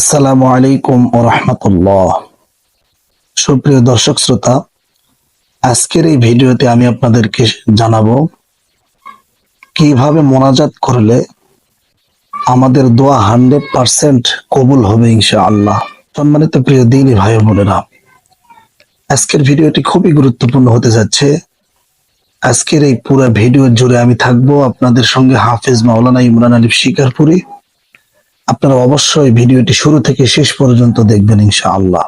আসসালামু আলাইকুম ও রহমতুল্লাহ। সুপ্রিয় দর্শক শ্রোতা, আজকের এই ভিডিওতে আমি আপনাদেরকে জানাব, কীভাবে মোনাজাত করলে আমাদের দোয়া হান্ড্রেড পার্সেন্ট কবুল হবে ইনশাআল্লাহ। সম্মানিত প্রিয় দিনী ভাই বোনেরা, আজকের ভিডিওটি খুবই গুরুত্বপূর্ণ হতে যাচ্ছে। আজকের এই পুরো ভিডিও জুড়ে আমি থাকব আপনাদের সঙ্গে হাফেজ মাওলানা ইমরান আলিফ শিকারপুরি। আপনারা অবশ্যই ভিডিওটি শুরু থেকে শেষ পর্যন্ত দেখবেন, ইনশাআল্লাহ।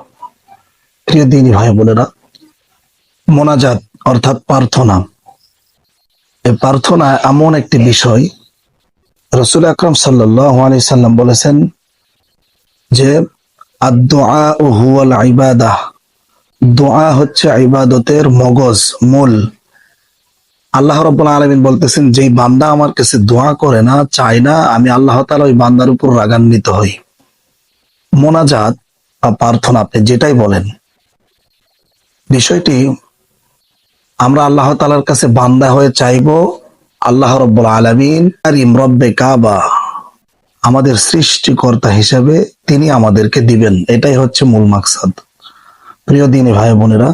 প্রিয় দিনী ভাই বোনেরা, মোনাজাত অর্থাৎ প্রার্থনা। এই প্রার্থনা এমন একটি বিষয়, রসুল আকরম সাল্লাহ সাল্লাম বলেছেন যে ইবাদাহ। দোয়া হচ্ছে ইবাদতের মগজ, মূল। আল্লাহ রব্বুল আলমিন বলতেছেন, যেই বান্দা আমার কাছে দোয়া করে না, চায় না, আমি আল্লাহ তালা ওই বান্দার উপর রাগান্বিত হই। মোনাজাত বা প্রার্থনা আপনি যেটাই বলেন, বিষয়টি আমরা আল্লাহ তালার কাছে বান্দা হয়ে চাইব, আল্লাহ রব্বুল আলমিন আর ইমরব্বে কাবা, আমাদের সৃষ্টিকর্তা হিসেবে তিনি আমাদেরকে দিবেন। এটাই হচ্ছে মূল মাকসাদ। প্রিয় দিনী ভাই বোনেরা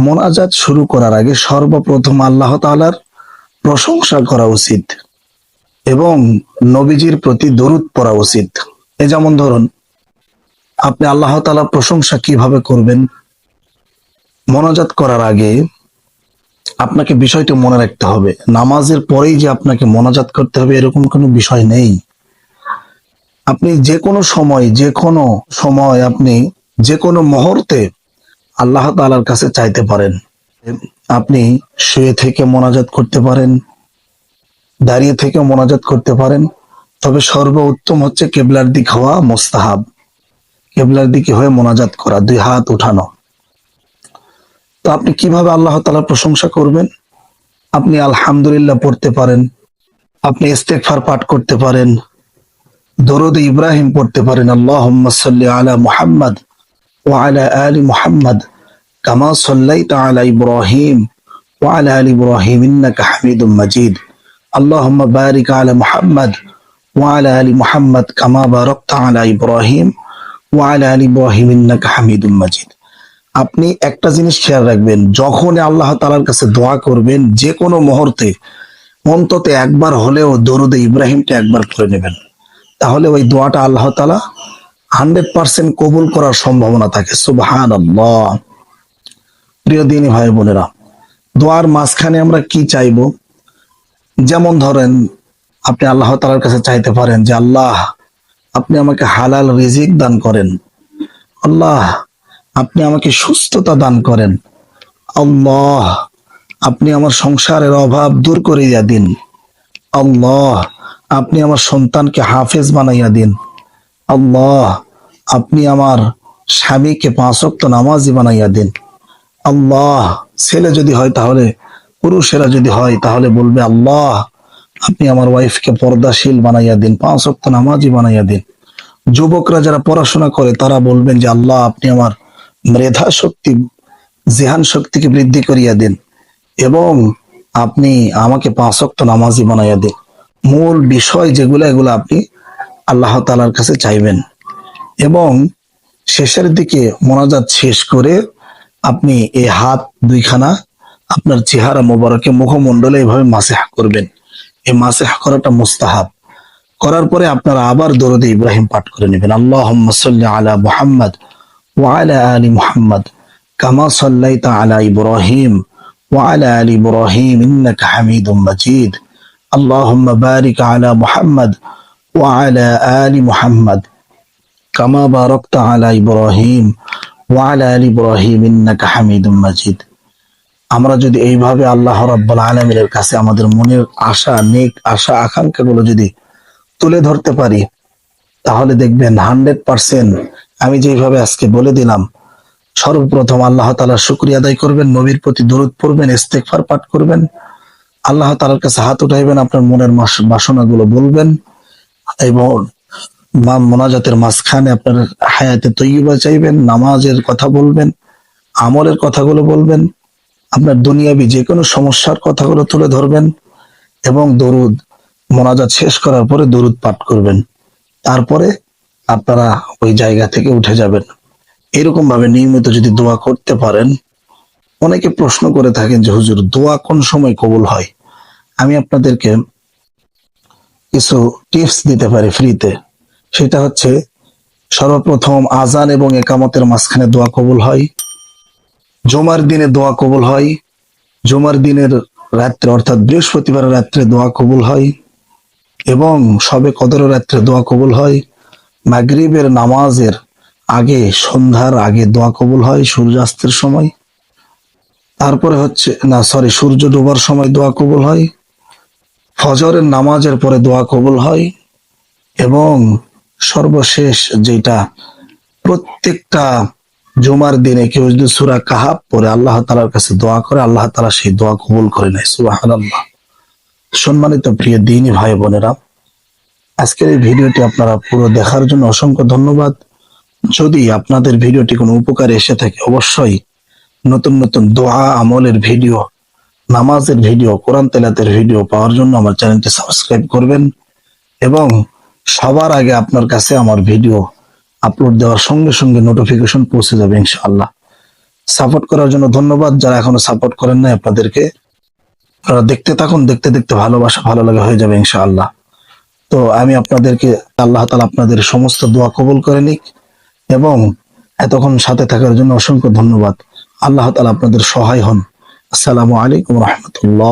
মোনাজাত শুরু করার আগে সর্বপ্রথম আল্লাহ তালার প্রশংসা করা উচিত এবং নবীজির প্রতি দরুদ পড়া উচিত। এ যেমন ধরুন, আপনি আল্লাহ তাআলার প্রশংসা কীভাবে করবেন? মোনাজাত করার আগে আপনাকে বিষয়টি মনে রাখতে হবে। নামাজের পরেই যে আপনাকে মোনাজাত করতে হবে এরকম কোনো বিষয় নেই। আপনি যে কোনো সময়, যে কোনো সময় আপনি যে কোনো মুহূর্তে আল্লাহ তালার কাছে চাইতে পারেন। আপনি শুয়ে থেকে মোনাজাত করতে পারেন, দাঁড়িয়ে থেকে মোনাজাত করতে পারেন। তবে সর্বোত্তম হচ্ছে কেবলার দিক হওয়া মোস্তাহাব। কেবলার দিকে হয়ে মোনাজাত করা, দুই হাত উঠানো। তো আপনি কীভাবে আল্লাহ তালার প্রশংসা করবেন? আপনি আলহামদুলিল্লাহ পড়তে পারেন, আপনি ইস্তেকফার পাঠ করতে পারেন, দরুদ ইব্রাহিম পড়তে পারেন। আল্লাহ সাল্লি আলা আলী মুহাম্মদ। আপনি একটা জিনিস খেয়াল রাখবেন যখন আল্লাহ তালার কাছে দোয়া করবেন যে কোনো মুহূর্তে, অন্তত একবার হলেও দরুদে ইব্রাহিমটা একবার করে নেবেন। তাহলে ওই দোয়াটা আল্লাহ তালা হান্ড্রেড পার্সেন্ট কবুল করার সম্ভাবনা থাকে। সুবাহ আল্লাহ প্রিয় দিনী ভাই বোনেরা, দোয়ার মাঝখানে আমরা কি চাইব? যেমন ধরেন, আপনি আল্লাহ তালার কাছে চাইতে পারেন যে, আল্লাহ, আপনি আমাকে হালাল রিজিক দান করেন। আল্লাহ, আপনি আমাকে সুস্থতা দান করেন। আল্লাহ, আপনি আমার সংসারের অভাব দূর করিয়া দিন। আল্লাহ, আপনি আমার সন্তানকে হাফেজ বানাইয়া দিন। আল্লাহ, আপনি আমার স্বামীকে পাঁচক্ত নামাজি বানাইয়া দিন। আল্লাহ, ছেলে যদি হয় তাহলে, পুরুষেরা যদি হয় তাহলে বলবে আল্লাহ, আপনি আমার ওয়াইফকে পর্দাশীল বানাইয়া দিন পাঁচক্ত নামাজি বানাইয়া দিন। যুবকরা যারা পড়াশোনা করে, তারা বলবেন যে আল্লাহ, আপনি আমার মেধা শক্তি জেহান শক্তিকে বৃদ্ধি করিয়া দিন এবং আপনি আমাকে পাঁচক্ত নামাজি বানাইয়া দিন। মূল বিষয় যেগুলো, এগুলো আপনি আল্লাহ তালার কাছে চাইবেন। এবং শেষের দিকে মোনাজাত শেষ করে আপনি এই হাত দুইখানা আপনার চেহারা মোবারকে মুখমণ্ডলে এভাবে মাসেহা করবেন এই মাসেহা করাটা মুস্তাহাব করার পরে আপনারা আবার দরদে ইব্রাহিম পাঠ করে নেবেন আল্লাহ আলা মুহাম্মদ ওয়ালা আলী মুহাম্মদ কামা সাল্লাইতা আলা ইব্রাহিম وعلى آل إبراهيم إنك حميد مجيد اللهم بارك على محمد وعلى آل محمد كما باركت على إبراهيم মাজিদ। আমরা যদি এইভাবে আল্লাহ রাব্বুল আলামিনের কাছে আমাদের মনের আশা, নেক আশা, আকাঙ্ক্ষাগুলো যদি তুলে ধরতে পারি, তাহলে দেখবেন হান্ড্রেড পার্সেন্ট আমি যেভাবে আজকে বলে দিলাম, সর্বপ্রথম আল্লাহ তালা শুক্রিয়া আদায় করবেন, নবীর প্রতি দূরত পড়বেন ইস্তেকফার পাঠ করবেন। আল্লাহ তালার কাছে হাত উঠাইবেন, আপনার মনের বাসনাগুলো বলবেন এবং মোনাজাতের মাঝখানে আপনার হায়াতে তৈবা চাইবেন, নামাজের কথা বলবেন, আমলের কথাগুলো বলবেন, আপনার দুনিয়াবি যে কোনো সমস্যার কথাগুলো তুলে ধরবেন এবং দরুদ, মোনাজাত শেষ করার পরে দরুদ পাঠ করবেন। তারপরে আপনারা ওই জায়গা থেকে উঠে যাবেন। এরকম ভাবে নিয়মিত যদি দোয়া করতে পারেন, অনেকে প্রশ্ন করে থাকেন যে, হুজুর, দোয়া কোন সময় কবুল হয়? আমি আপনাদেরকে কিছু টিপস দিতে পারি ফ্রিতে। সেটা হচ্ছে, সর্বপ্রথম আজান এবং একামতের মাঝখানে দোয়া কবুল হয়। জমার দিনে দোয়া কবুল হয়। জমার দিনের রাত্রে, অর্থাৎ বৃহস্পতিবার রাত্রে দোয়া কবুল হয় এবং সবে কদর রাত্রে দোয়া কবুল হয়। মাগরিবের নামাজের আগে, সন্ধ্যার আগে দোয়া কবুল হয় সূর্যাস্তের সময়। তারপরে হচ্ছে, না সরি সূর্য ডোবার সময় দোয়া কবুল হয়। ফজরের নামাজের পরে দোয়া কবুল হয় এবং সর্বশেষ যেটা প্রত্যেকটা জুমার দিনে কেউ যদি সুরা কাহাব পরে আল্লাহ তালার কাছে দোয়া করে, আল্লাহ তালা সেই দোয়া কবুল করে নেয়। সুবাহ সম্মানিত প্রিয় দিনী ভাই বোনেরা, আজকের এই ভিডিওটি আপনারা পুরো দেখার জন্য অসংখ্য ধন্যবাদ। যদি আপনাদের ভিডিওটি কোনো উপকারে এসে থাকে, অবশ্যই নতুন নতুন দোয়া, আমলের ভিডিও, নামাজের ভিডিও, কোরআন তেলাতের ভিডিও পাওয়ার জন্য আমার চ্যানেলটি সাবস্ক্রাইব করবেন এবং সবার আগে আপনার কাছে আমার ভিডিও আপলোড দেওয়ার সঙ্গে সঙ্গে নোটিফিকেশন পৌঁছে যাবে ইনশাআল্লাহ। সাপোর্ট করার জন্য ধন্যবাদ। যারা এখনও সাপোর্ট করেন না আপনাদেরকে, আপনারা দেখতে থাকুন, দেখতে দেখতে ভালোবাসা ভালো লাগে হয়ে যাবে ইনশাআল্লাহ। তো আমি আপনাদেরকে, আল্লাহ তালা আপনাদের সমস্ত দোয়া কবুল করে নিক এবং এতক্ষণ সাথে থাকার জন্য অসংখ্য ধন্যবাদ। আল্লাহ তালা আপনাদের সহায় হন। আসসালামু আলাইকুম রহমতুল্লাহ।